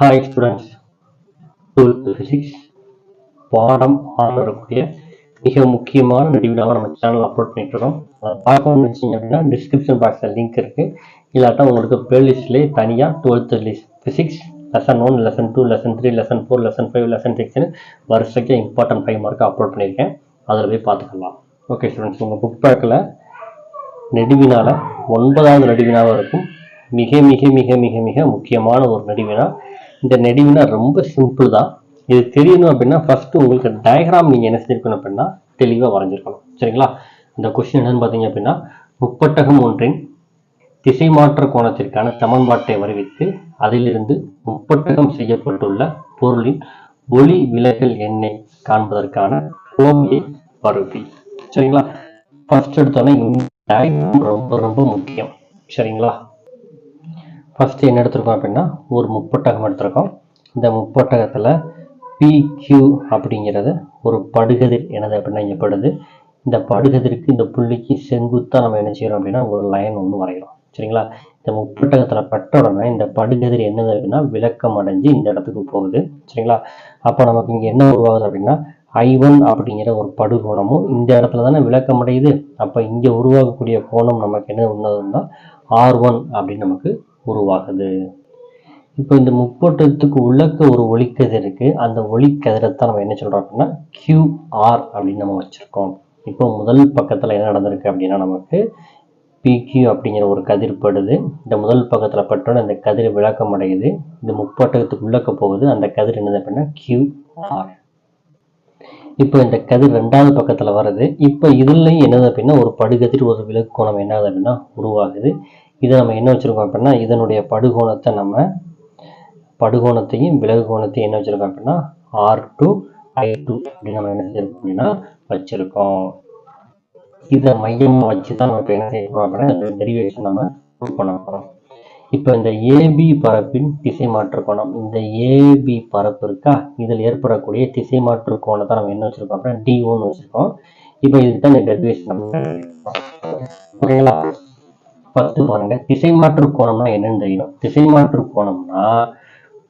Hi students twelfth physics பாடம் ஆறு வரக்கூடிய மிக முக்கியமான நடிவிலாக நம்ம சேனல் அப்லோட் பண்ணிட்டுருக்கோம். அதை பார்க்கணும்னு வச்சிங்க அப்படின்னா டிஸ்கிரிப்ஷன் பாக்ஸில் லிங்க் இருக்குது இல்லாட்டா உங்களுக்கு பிளேலிஸ்ட்லேயே தனியாக twelfth list physics lesson one lesson two lesson three lesson four lesson five lesson சிக்ஸ்னு வருஷத்துக்கு இம்பார்ட்டன்ட் ஃபைவ் மார்க்கு அப்லோட் பண்ணியிருக்கேன். அதில் போய் பார்த்துக்கலாம். ஓகே ஸ்டூடெண்ட்ஸ் உங்கள் புக் பேக்கில் நெடுவினால ஒன்பதாவது நெடுவினாவாக இருக்கும். மிக மிக மிக மிக மிக முக்கியமான ஒரு நெடுவினா இந்த நெடுவினா ரொம்ப சிம்பிள் தான். இது தெரியணும் அப்படின்னா ஃபர்ஸ்ட் உங்களுக்கு டயக்ராம் நீங்கள் என்ன செஞ்சிருக்கணும் அப்படின்னா தெளிவாக வரைஞ்சிருக்கணும். சரிங்களா? இந்த கொஸ்டின் என்னன்னு பார்த்தீங்க அப்படின்னா முப்பட்டகம் ஒன்றின் திசை மாற்ற கோணத்திற்கான சமன்பாட்டை வருவித்து அதிலிருந்து முப்பட்டகம் செய்யப்பட்டுள்ள பொருளின் ஒளி விலகல் எண்ணை காண்பதற்கான கோவையை வருவி. சரிங்களா? ஃபர்ஸ்ட் எடுத்தோன்னே ரொம்ப ரொம்ப முக்கியம். சரிங்களா? ஃபஸ்ட்டு என்ன எடுத்திருக்கோம் அப்படின்னா ஒரு முப்பட்டகம் எடுத்திருக்கோம். இந்த முப்பட்டகத்தில் பிக்யூ அப்படிங்கிறது ஒரு படுகதிர் எனது அப்படின்னா இங்கே படுது. இந்த படுகதிருக்கு இந்த புள்ளிக்கு செங்குத்தாக நம்ம என்ன செய்கிறோம் அப்படின்னா ஒரு லைன் ஒன்று வரைகிறோம் சரிங்களா? இந்த முப்பட்டகத்தில் பட்ட உடனே இந்த படுகதிர் என்னது அப்படின்னா விளக்கம் அடைஞ்சு இந்த இடத்துக்கு போகுது. சரிங்களா? அப்போ நமக்கு இங்கே என்ன உருவாகுது அப்படின்னா ஐ ஒன் அப்படிங்கிற ஒரு படுகோணமும் இந்த இடத்துல தானே விளக்கம் அடையுது அப்போ இங்கே உருவாகக்கூடிய கோணம் நமக்கு என்ன ஒன்றுன்னா ஆர் ஒன் அப்படின்னு நமக்கு உருவாகுது. இப்போ இந்த முப்பட்டத்துக்கு உள்ளக்க ஒரு ஒளிக்கதிர் இருக்கு. அந்த ஒளிக்கதிரைத்தான் நம்ம என்ன சொல்றோம் அப்படின்னா கியூஆர் அப்படின்னு நம்ம வச்சிருக்கோம். இப்போ முதல் பக்கத்துல என்ன நடந்திருக்கு அப்படின்னா நமக்கு பிக்யூ அப்படிங்கிற ஒரு கதிர் படுது. இந்த முதல் பக்கத்துல பட்டோன்னு இந்த கதிர் விளக்கம் அடையுது. இந்த முப்பட்டகத்துக்கு உள்ளக்க போகுது. அந்த கதிர் என்னது அப்படின்னா கியூஆர் இப்போ இந்த கதிர் ரெண்டாவது பக்கத்துல வருது. இப்போ இதுலயும் என்னது அப்படின்னா ஒரு படுகதிர் ஒரு விலக்கோணம் என்னது அப்படின்னா உருவாகுது. இதை நம்ம என்ன வச்சிருக்கோம் அப்படின்னா இதனுடைய படுகோணத்தை நம்ம படுகோணத்தையும் விலகு கோணத்தையும் என்ன வச்சிருக்கோம் அப்படின்னா ஆர் டூ ஐ டூ அப்படின்னு நம்ம என்ன செஞ்சிருக்கோம் அப்படின்னா வச்சிருக்கோம். இதை மையமாக வச்சு தான் நம்ம என்ன செய்யறோம் அப்படின்னா டெரிவேஷன் நம்ம ப்ரூவ் பண்ண போகிறோம் இப்போ இந்த ஏபி பரப்பின் திசை மாற்று கோணம் இந்த ஏபி பரப்பு இருக்கா? இதில் ஏற்படக்கூடிய திசை மாற்று கோணத்தை நம்ம என்ன வச்சுருக்கோம் அப்படின்னா டி ஒன்னு வச்சிருக்கோம். இப்போ இதுக்கு தான் இந்த டெரிவேஷன் நம்ம ஓகேங்களா? பத்து பாருங்க. திசை மாற்று கோணம்னா என்னன்னு தெரியும். திசை மாற்று கோணம்னா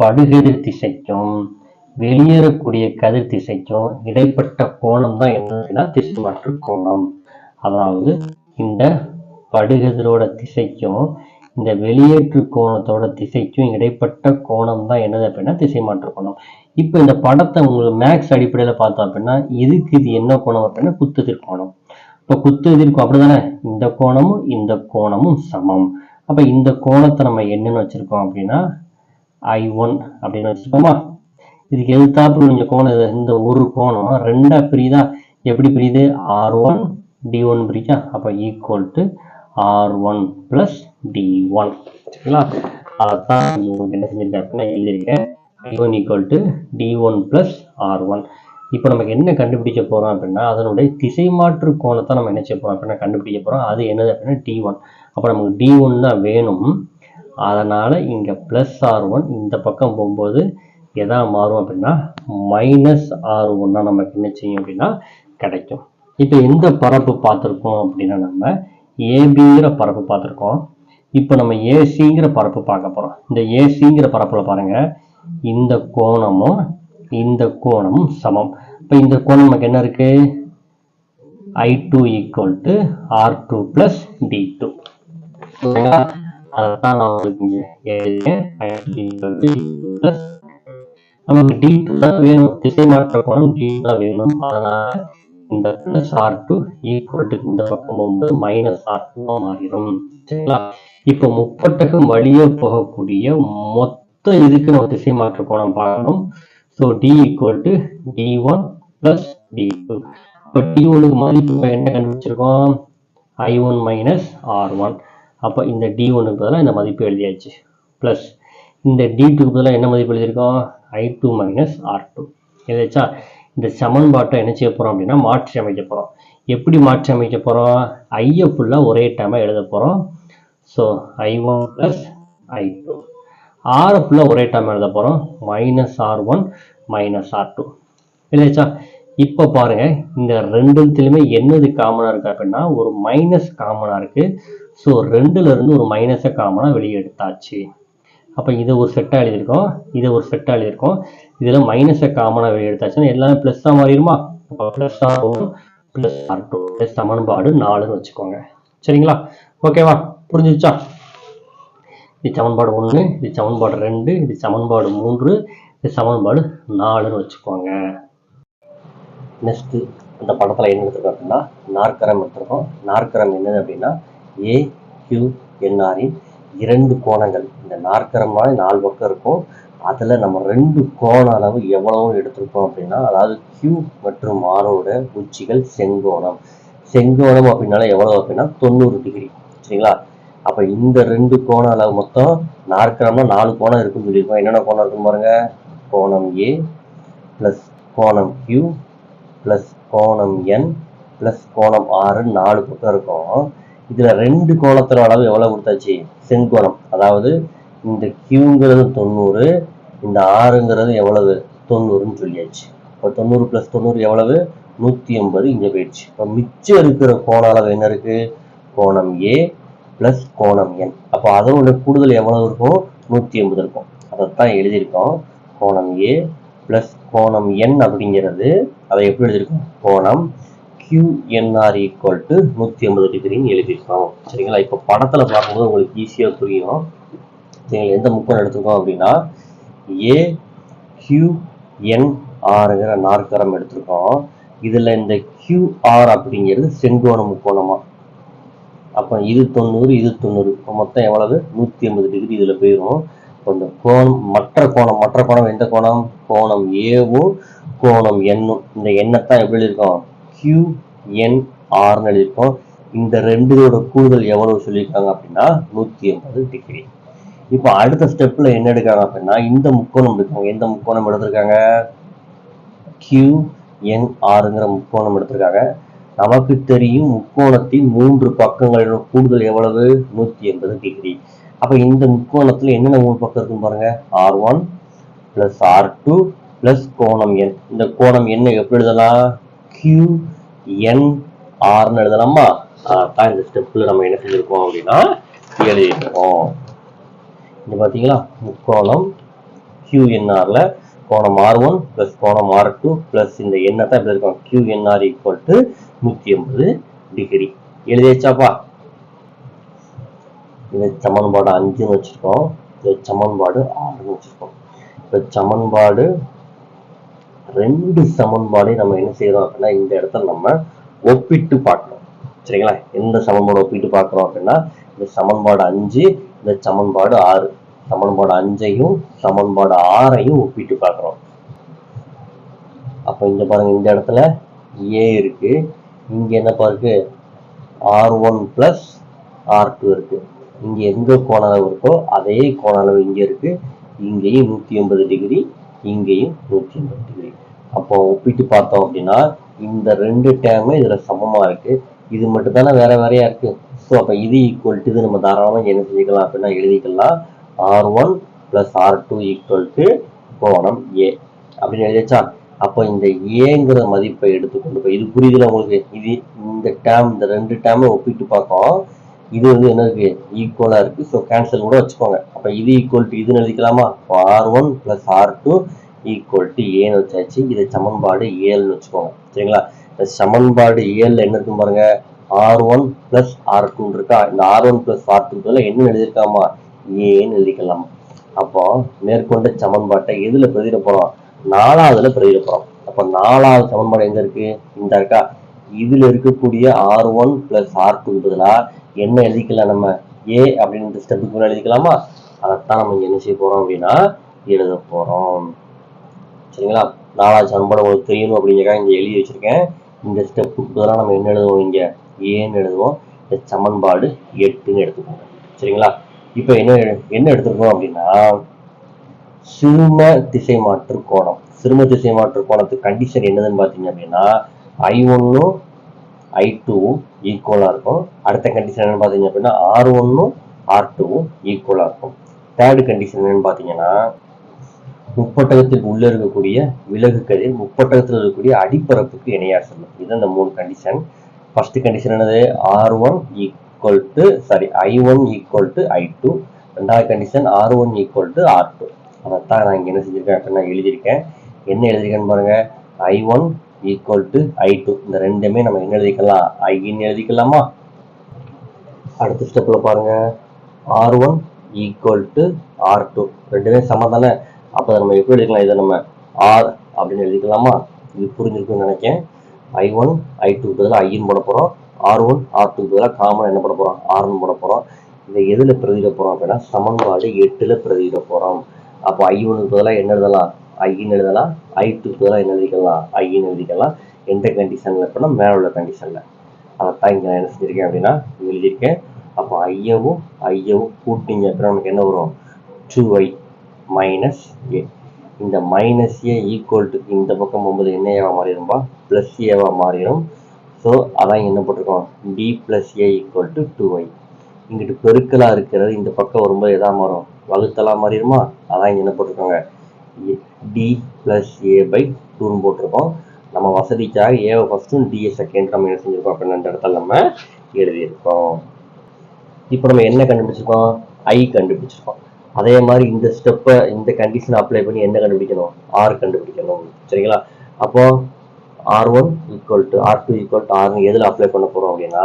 படுகதிர் திசைக்கும் வெளியேறக்கூடிய கதிர் திசைக்கும் இடைப்பட்ட கோணம் தான் என்னன்னா திசை மாற்று கோணம். அதாவது இந்த படுகதிரோட திசைக்கும் இந்த வெளியேற்று கோணத்தோட திசைக்கும் இடைப்பட்ட கோணம் தான் என்னது அப்படின்னா திசை மாற்று கோணம். இப்போ இந்த படத்தை உங்களுக்கு மேக்ஸ் அடிப்படையில் பார்த்தோம் அப்படின்னா இதுக்கு இது என்ன கோணம் அப்படின்னா குத்துதிர் கோணம். இப்போ குத்துதிர்க்கும் அப்படிதானே? இந்த கோணமும் இந்த கோணமும் சமம். அப்ப இந்த கோணத்தை நம்ம என்னன்னு வச்சிருக்கோம் அப்படின்னா ஐ ஒன் அப்படின்னு வச்சுருக்கோமா? இதுக்கு எதிர்த்தாப்புல கொஞ்சம் கோணம் இந்த ஒரு கோணம். ரெண்டாக பிரியுதா? எப்படி பிரியுது? ஆர் ஒன் டி ஒன் பிரிச்சா அப்போ equal to R one plus T one சரிங்களா? அதான் என்ன செஞ்சிருக்கேன் அப்படின்னா எழுதியிருக்கேன் I one equal to T one plus R one இப்போ நமக்கு என்ன கண்டுபிடிக்க போகிறோம் அப்படின்னா அதனுடைய திசை மாற்று கோணத்தை நம்ம என்ன செய்ய போகிறோம் அப்படின்னா கண்டுபிடிக்க போகிறோம் அது என்னது அப்படின்னா டி ஒன் அப்போ நமக்கு டி ஒன் தான் வேணும். அதனால் இங்கே ப்ளஸ் ஆர் ஒன் இந்த பக்கம் போகும்போது எதா மாறும் அப்படின்னா மைனஸ் ஆர் ஒன்னா நமக்கு என்ன செய்யும் அப்படின்னா கிடைக்கும். இப்போ எந்த பரப்பு பார்த்துருக்கோம் அப்படின்னா நம்ம ஏபிங்கிற பரப்பு பார்த்துருக்கோம். இப்போ நம்ம ஏசிங்கிற பரப்பு பார்க்க போகிறோம் இந்த ஏசிங்கிற பரப்பில் பாருங்கள் இந்த கோணமும் இந்த கோணம் சமம். இப்போ இந்த கோணம் நமக்கு என்ன இருக்கு? I two equal to R two plus T two அதான் நான் உங்களுக்கு நமக்கு டி டூ தான் வேணும். திசை மாற்ற கோணம் டி தான் வேணும். அதனால இந்த plus R two equal to இந்த பக்கம் போகும்போது மைனஸ் ஆர் மாறிடும். சரிங்களா? இப்போ முப்பட்டகம் வழியே போகக்கூடிய மொத்த இதுக்கு நம்ம திசை மாற்ற கோணம் பார்க்கணும். So T equal to T one plus T two இப்போ டி ஒனுக்கு மதிப்பு என்ன கண்டுபிடிச்சிருக்கோம்? I one minus R one அப்போ இந்த டி ஒனுக்கு பதிலாக இந்த மதிப்பு எழுதியாச்சு. ப்ளஸ் இந்த டி டூக்கு பதிலாக என்ன மதிப்பு எழுதியிருக்கோம்? I two minus R two எழுதிச்சா இந்த சமன்பாட்டை என்ன செய்ய போகிறோம் அப்படின்னா மாற்றி அமைக்க போகிறோம் எப்படி மாற்றி அமைக்க போகிறோம் ஐயை ஃபுல்லாக ஒரே டைமாக எழுத போகிறோம் so I one plus I two ஆரை ஃபுல்லாக ஒரே டைம் எழுத போகிறோம் minus R one minus R two இல்லைச்சா இப்போ பாருங்க இந்த ரெண்டுத்துலையுமே என்னது காமனாக இருக்கு அப்படின்னா ஒரு மைனஸ் காமனாக இருக்கு. ஸோ ரெண்டுல இருந்து ஒரு மைனஸை காமனாக வெளியே எடுத்தாச்சு அப்போ இதை ஒரு செட்டாக எழுதியிருக்கோம். இதை ஒரு செட்டாக எழுதியிருக்கோம். இதில் மைனஸை காமனாக வெளியே எடுத்தாச்சுன்னா எல்லாமே ப்ளஸ்ஸாக மாறிடுமா? அப்போ plus R one plus R two plus சமன்பாடு நாலுன்னு வச்சுக்கோங்க. சரிங்களா? ஓகேவா புரிஞ்சிச்சா? இது சமன்பாடு ஒன்று இது சமன்பாடு ரெண்டு இது சமன்பாடு மூன்று இது சமன்பாடு நாலுன்னு வச்சுக்கோங்க. நெக்ஸ்ட்டு இந்த படத்தில் என்ன எடுத்துருக்கோம் அப்படின்னா நாற்கரம் எடுத்திருக்கோம். நாற்கரம் என்னது அப்படின்னா ஏ கியூ என்ஆரின் இரண்டு கோணங்கள். இந்த நாற்கரமாக நாலு பக்கம் இருக்கும். அதில் நம்ம ரெண்டு கோண அளவு எவ்வளவு எடுத்திருக்கோம் அப்படின்னா அதாவது கியூ மற்றும் ஆரோட உச்சிகள் செங்கோணம். செங்கோணம் அப்படின்னால எவ்வளவு அப்படின்னா தொண்ணூறு டிகிரி. சரிங்களா? அப்போ இந்த ரெண்டு கோண அளவு மொத்தம் நாற்கரம்னா நாலு கோணம் இருக்குன்னு சொல்லியிருக்கோம். என்னென்ன கோணம் இருக்குன்னு பாருங்க. கோணம் ஏ ப்ளஸ் கோணம் கியூ ப்ளஸ் கோணம் என் ப்ளஸ் கோணம் ஆறு நாலு பக்கம் இருக்கும். இதில் ரெண்டு கோணத்தோட அளவு எவ்வளோ கொடுத்தாச்சு? செங்கோணம். அதாவது இந்த கியூங்கிறது தொண்ணூறு இந்த ஆறுங்கிறது எவ்வளவு? தொண்ணூறுன்னு சொல்லியாச்சு. இப்போ தொண்ணூறு ப்ளஸ் தொண்ணூறு எவ்வளவு? நூற்றி ஐம்பது இங்கே போயிடுச்சு. இப்போ மிச்சம் இருக்கிற கோண அளவு என்ன இருக்குது கோணம் ஏ ப்ளஸ் கோணம் என் அப்போ அதோட கூடுதல் எவ்வளவு இருக்கும்? நூற்றி ஐம்பது இருக்கும். அதைத்தான் எழுதியிருக்கோம். கோணம் ஏ ப்ளஸ் கோணம் என் அப்படிங்கிறது அதை எப்படி எழுதியிருக்கோம்? கோணம் கியூஎன்ஆர் ஈக்குவல் டு நூற்றி ஐம்பது டிகிரின்னு எழுதியிருக்கோம். சரிங்களா? இப்போ படத்தில் பார்க்கும்போது உங்களுக்கு ஈஸியாக புரியும். நீங்கள் எந்த முக்கோணம் எடுத்துருக்கோம் அப்படின்னா ஏ கியூஎன்ஆருங்கிற நாற்கரம் எடுத்திருக்கோம். இதில் இந்த கியூஆர் அப்படிங்கிறது செங்கோண முக்கோணமாக அப்போ இது தொண்ணூறு இது தொண்ணூறு. இப்போ மொத்தம் எவ்வளவு? நூற்றி ஐம்பது டிகிரி இதில் போயிடும் இப்போ இந்த கோணம் மற்ற கோணம் மற்ற கோணம் எந்த கோணம்? கோணம் ஏவும் கோணம் எண்ணும் இந்த எண்ணத்தான் எப்படி இருக்கும் கியூ என் ஆர்னு எழுதியிருக்கோம். இந்த ரெண்டுதோட கூடுதல் எவ்வளவு சொல்லியிருக்காங்க அப்படின்னா நூற்றி எண்பது டிகிரி இப்போ அடுத்த ஸ்டெப்பில் என்ன எடுக்காங்க அப்படின்னா இந்த முக்கோணம் எடுக்காங்க எந்த முக்கோணம் எடுத்திருக்காங்க? கியூ என் ஆறுங்கிற முக்கோணம் எடுத்திருக்காங்க. நமக்கு தெரியும் முக்கோணத்தின் மூன்று பக்கங்களோட கூடுதல் எவ்வளவு? நூற்றி எண்பது டிகிரி. அப்போ இந்த முக்கோணத்தில் என்னென்ன மூணு பக்கம் இருக்குன்னு பாருங்க? R one plus R two plus கோணம் என் இந்த கோணம் என்ன எப்படி எழுதலாம்? கியூ என் ஆர்னு எழுதலாமா? அதான் இந்த ஸ்டெப்பில் நம்ம என்ன செஞ்சிருக்கோம் அப்படின்னா எழுதியிருக்கோம். இது பார்த்தீங்களா முக்கோணம் கியூஎன்ஆரில் கோணம் ஆர் ஒன் ப்ளஸ் கோணம் ஆர் டூ ப்ளஸ் இந்த எண்ணை தான் இப்படி இருக்கும் கியூஎன்ஆர் ஈக்குவல் டு நூற்றி எண்பது டிகிரி எழுதியாச்சாப்பா? இது சமன்பாடு அஞ்சுன்னு வச்சுருக்கோம். இது சமன்பாடு ஆறுன்னு வச்சுருக்கோம். இப்போ சமன்பாடு ரெண்டு சமன்பாடையும் நம்ம என்ன செய்யறோம் அப்படின்னா இந்த இடத்துல நம்ம ஒப்பிட்டு பார்க்கணும். சரிங்களா? எந்த சமன்பாடு ஒப்பிட்டு பார்க்குறோம் அப்படின்னா இந்த சமன்பாடு அஞ்சு இந்த சமன்பாடு ஆறு. சமன்பாடு அஞ்சையும் சமன்பாடு ஆறையும் ஒப்பிட்டு பார்க்குறோம். அப்போ இங்கே பாருங்க இந்த இடத்துல ஏ இருக்கு. இங்கே என்னப்பா இருக்கு? R one plus R two இருக்கு. இங்கே எங்க கோண அளவு இருக்கோ அதே கோண அளவு இங்கே இருக்கு. இங்கேயும் நூற்றி எண்பது டிகிரி இங்கேயும் நூற்றி எண்பது டிகிரி. அப்போ ஒப்பிட்டு பார்த்தோம் அப்படின்னா இந்த ரெண்டு டேர்மே இதில் சமமாக இருக்கு. இது மட்டும் தானே வேற வேறையா இருக்கு. ஸோ அப்போ இது ஈக்குவல் டு இது நம்ம தாராளமாக என்ன செஞ்சுக்கலாம் அப்படின்னா எழுதிக்கலாம். R one plus R two equal to கோணம் ஏ அப்படின்னு எழுதிச்சா அப்போ இந்த ஏங்கிற மதிப்பை எடுத்துக்கொண்டு போய் இது புரியுதுல உங்களுக்கு? இது இந்த டேம் இந்த ரெண்டு டேமை ஒப்பிட்டு பார்க்கும் இது வந்து என்ன இருக்கு? ஈக்குவலா இருக்கு. ஸோ கேன்சல் கூட வச்சுக்கோங்க. அப்போ இது ஈக்குவல் டு இதுன்னு எழுதிக்கலாமா? R one plus R two equal to ஏன்னு வச்சாச்சு. இது சமன்பாடு ஏழுன்னு வச்சுக்கோங்க. சரிங்களா? இந்த சமன்பாடு ஏழில் என்ன இருக்கும் பாருங்க? ஆர் ஒன் பிளஸ் ஆர் டூன்னு இருக்கா? இந்த R one plus R two என்ன எழுதியிருக்காமா? ஏன்னு எழுதிக்கலாம்? அப்போ மேற்கொண்ட சமன்பாட்டை எதுல பிரதிட போகிறோம் நாலாவதுல பிரதிட போறோம். அப்போ நாலாவது சமன்பாடு எங்க இருக்கு? இந்த இருக்கா? இதுல இருக்கக்கூடிய R one plus R two பதிலா என்ன எழுதிக்கலாம் நம்ம? ஏ அப்படின்ற ஸ்டெப்புக்கு முன்னாடி எழுதிக்கலாமா? அதைத்தான் நம்ம இங்க என்ன செய்ய போறோம் அப்படின்னா எழுத போறோம். சரிங்களா? நாலாவது சமன்பாடு உங்களுக்கு தெரியணும் அப்படிங்கிறக்காக இங்க எழுதி வச்சிருக்கேன். இந்த ஸ்டெப்புக்கு பதிலாக நம்ம என்ன எழுதுவோம் இங்க? ஏன்னு எழுதுவோம். இந்த சமன்பாடு எட்டுன்னு எடுத்துக்கோங்க. சரிங்களா? இப்போ என்ன என்ன எடுத்துருக்கோம் அப்படின்னா சிறும திசை மாற்று கோணம். சிறும திசை மாற்று கோணத்துக்கு கண்டிஷன் என்னதுன்னு பார்த்தீங்க அப்படின்னா ஐ ஒன்னும் ஐ டூவும் ஈக்குவலாக இருக்கும். அடுத்த கண்டிஷன் என்னன்னு பார்த்தீங்க அப்படின்னா ஆர் ஒன்னும் ஆர் டூவும் ஈக்குவலாக இருக்கும். தேர்டு கண்டிஷன் என்னன்னு பார்த்தீங்கன்னா முப்பட்டகத்துக்கு உள்ளே இருக்கக்கூடிய விலகு கதிர் முப்பட்டகத்தில் இருக்கக்கூடிய அடிப்பரப்புக்கு இணையாக செல்லும். இது அந்த மூணு கண்டிஷன் ஃபர்ஸ்ட் கண்டிஷன் என்னது? R one equal to sorry I one equal to I two ரெண்டாவது condition R one equal to R two அதைத்தான் நான் இங்கே என்ன செஞ்சிருக்கேன் அப்படின்னா நான் எழுதியிருக்கேன். என்ன எழுதியிருக்கேன்னு பாருங்க. I one equal to I two இந்த ரெண்டுமே நம்ம என்ன எழுதிக்கலாம்? ஐன்னு எழுதிக்கலாமா? அடுத்த ஸ்டெப்பில் பாருங்க. R one equal to R two ரெண்டுமே சம தானே? அப்போ நம்ம எப்படி எழுதிக்கலாம்? இதை நம்ம ஆர் அப்படின்னு எழுதிக்கலாமா? இது புரிஞ்சிருக்குன்னு நினைக்கிறேன். ஐ ஒன் ஐ டூ பதிலாக ஐன்னு போட போகிறோம் ஆர் ஒன் ஆர் டூ பதிலாக காமன் என்ன போட போகிறோம் ஆர்னு போட போகிறோம் இதை எதில் பிரதியிட போகிறோம் அப்படின்னா சமன்பாடு எட்டில் பிரதியிட போகிறோம் அப்போ ஐ பதிலாக என்ன எழுதலாம்? ஐன்னு எழுதலாம். ஐ டூக்கு பதிலாக என்ன எழுதிக்கலாம்? ஐன்னு எழுதிக்கலாம். எந்த கண்டிஷனில் இருக்கணும் மேலே உள்ள கண்டிஷனில் அதைத்தான் இங்கே நான் என்ன செஞ்சுருக்கேன் அப்படின்னா எழுதியிருக்கேன். அப்போ ஐயவும் ஐயவும் கூட்டிங்க அப்படின்னா நமக்கு என்ன வரும்? டூ ஐ மைனஸ் ஏ இந்த மைனஸ் ஏ ஈக்குவல் டு இந்த பக்கம் போகும்போது என்ன ஏவா மாறிடும்பா? ப்ளஸ் ஏவா மாறிடும். ஸோ அதான் என்ன போட்டிருக்கோம்? T plus A equal to two I இங்கிட்டு பெருக்கலாக இருக்கிறது இந்த பக்கம் வரும்போது எதாக மாறும்? வகுத்தலாக மாறிடுமா? அதான் இங்கே என்ன போட்டிருக்காங்க? டி ப்ளஸ் ஏ பை டூன்னு போட்டிருக்கோம். நம்ம வசதிக்காக ஏவை ஃபஸ்ட்டும் டிஏ செகண்ட் நம்ம என்ன செஞ்சுருக்கோம் அப்படின்னு அந்த இடத்துல நம்ம எழுதியிருக்கோம். இப்போ நம்ம என்ன கண்டுபிடிச்சிருக்கோம்? ஐ கண்டுபிடிச்சிருக்கோம். அதே மாதிரி இந்த ஸ்டெப்பை இந்த கண்டிஷன் அப்ளை பண்ணி என்ன கண்டுபிடிக்கணும்? ஆர் கண்டுபிடிக்கணும். சரிங்களா? அப்போ R one equal to R two equal to ஆர்னு எதில் அப்ளை பண்ண போகிறோம் அப்படின்னா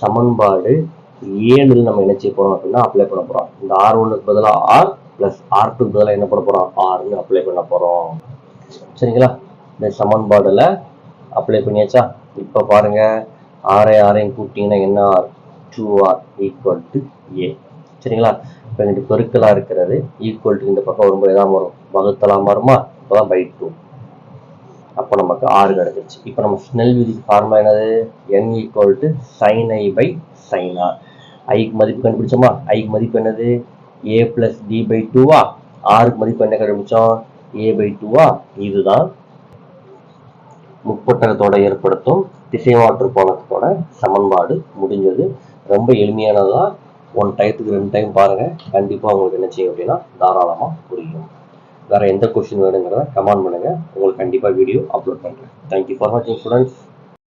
சமன்பாடு ஏழில் நம்ம என்ன செய்ய போகிறோம் அப்படின்னா அப்ளை பண்ண போகிறோம் இந்த ஆர் ஒன்னுக்கு பதிலாக ஆர் ப்ளஸ் ஆர் டூக்கு பதிலாக என்ன பண்ண போகிறோம் ஆர்னு அப்ளை பண்ண போகிறோம் சரிங்களா? இந்த சமன்பாடில் அப்ளை பண்ணியாச்சா? இப்போ பாருங்க. ஆரை ஆரையும் கூட்டிங்கன்னா என்ன R two R equal to A சரிங்களா? இப்போ இங்கிட்டு பெருக்கலாக இருக்கிறது ஈக்குவல் டு இந்த பக்கம் வரும்போது எதாவது வரும். வகுத்தலாம் மாறுமா இப்போதான் பை டூ அப்போ நமக்கு ஆறு கிடச்சிருச்சு. இப்போ நம்ம ஸ்னெல் விதிக்கு ஃபார்முலா என்னது? N equal to sine I by sine R ஐக்கு மதிப்பு கண்டுபிடிச்சோமா? ஐக்கு மதிப்பு என்னது? ஏ பிளஸ் டி பை டூவா ஆருக்கு மதிப்பு என்ன கண்டுபிடிச்சோம்? ஏ பை டூவா இதுதான். முப்பட்டகத்தோட ஏற்படுத்தும் திசைமாற்று கோணத்தோட சமன்பாடு முடிஞ்சது. ரொம்ப எளிமையானதா ஒன் டைத்துக்கு ரெண்டு டைம் பாருங்க. கண்டிப்பா உங்களுக்கு என்ன செய்யும் அப்படின்னா தாராளமாக புரியும். வேறு எந்த கொஸ்டின் வேணுங்கிறத கமெண்ட் பண்ணுங்கள் உங்களுக்கு கண்டிப்பா வீடியோ அப்லோட் பண்ணுறேன் தேங்க்யூ ஃபார் வாட்சிங் ஸ்டூடெண்ட்ஸ்